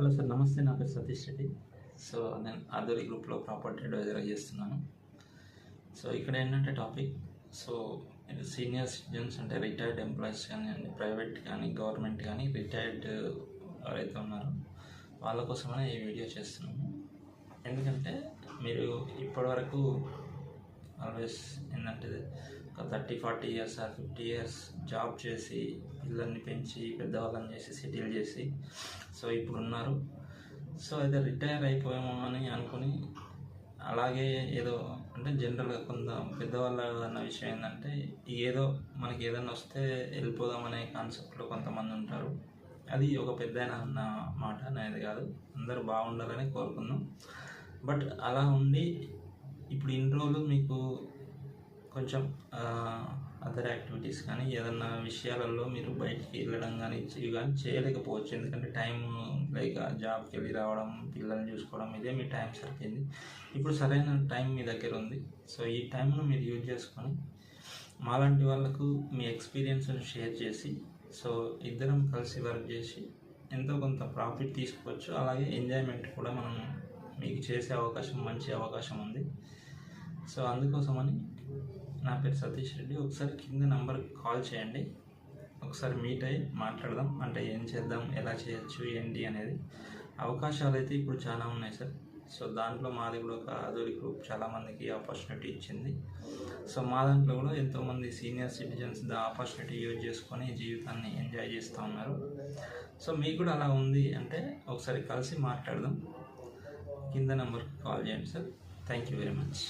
Hello sir నమస్తే నా పేరు సతీష్ రెడ్డి. సో నేను ఆదోరి గ్రూప్లో ప్రాపర్టీ అడ్వైజర్గా చేస్తున్నాను. సో ఇక్కడ ఏంటంటే టాపిక్ సో మీరు సీనియర్ సిటిజన్స్ అంటే రిటైర్డ్ ఎంప్లాయీస్ కానీ ప్రైవేట్ కానీ గవర్నమెంట్ కానీ రిటైర్డ్ ఎవరైతే ఉన్నారో వాళ్ళ కోసమనే ఈ వీడియో చేస్తున్నాము ఎందుకంటే మీరు ఇప్పటివరకు ఆల్వేస్ ఏంటంటే ఒక thirty forty years or fifty years job చేసి పిల్లల్ని పెంచి పెద్దవాళ్ళని చేసి సెటిల్ చేసి సో ఇప్పుడు ఉన్నారు సో అయితే రిటైర్ అయిపోయాము అని అనుకుని అలాగే ఏదో అంటే జనరల్గా కొంత పెద్దవాళ్ళ అన్న విషయం ఏంటంటే ఏదో మనకి ఏదైనా వస్తే వెళ్ళిపోదాం అనే కాన్సెప్ట్లో కొంతమంది ఉంటారు. అది ఒక పెద్ద అన్న మాట అనేది కాదు. అందరూ బాగుండాలని కోరుకుందాం. బట్ అలా ఉండి ఇప్పుడు ఇన్ని రోజులు మీకు కొంచెం అదర్ యాక్టివిటీస్ కానీ ఏదన్నా విషయాలలో మీరు బయటికి వెళ్ళడం కానీ ఇవి కానీ చేయలేకపోవచ్చు. ఎందుకంటే టైం లైక్ జాబ్కి వెళ్ళి రావడం పిల్లల్ని చూసుకోవడం ఇదే మీ టైం సరిపోయింది. ఇప్పుడు సరైన టైం మీ దగ్గర ఉంది. సో ఈ టైంను మీరు యూజ్ చేసుకొని మాలాంటి వాళ్ళకు మీ ఎక్స్పీరియన్స్ని షేర్ చేసి సో ఇద్దరం కలిసి వర్క్ చేసి ఎంతో కొంత ప్రాఫిట్ తీసుకోవచ్చు. అలాగే ఎంజాయ్మెంట్ కూడా మనం మీకు చేసే అవకాశం మంచి అవకాశం ఉంది. సో అందుకోసమని నా పేరు సతీష్ రెడ్డి. ఒకసారి కింద నంబర్కి కాల్ చేయండి. ఒకసారి మీట్ అయ్యి మాట్లాడదాం. అంటే ఏం చేద్దాం ఎలా చేయొచ్చు ఏంటి అనేది. అవకాశాలు అయితే ఇప్పుడు చాలా ఉన్నాయి సార్. సో దాంట్లో మాది కూడా ఒక ఆధురి గ్రూప్ చాలామందికి ఆపర్చునిటీ ఇచ్చింది. సో మా దాంట్లో కూడా ఎంతోమంది senior citizens the opportunity use చేసుకొని జీవితాన్ని ఎంజాయ్ చేస్తూ ఉన్నారు. సో మీకు కూడా అలా ఉంది అంటే ఒకసారి కలిసి మాట్లాడదాం. కింద నెంబర్కి కాల్ చేయండి sir. Thank you very much.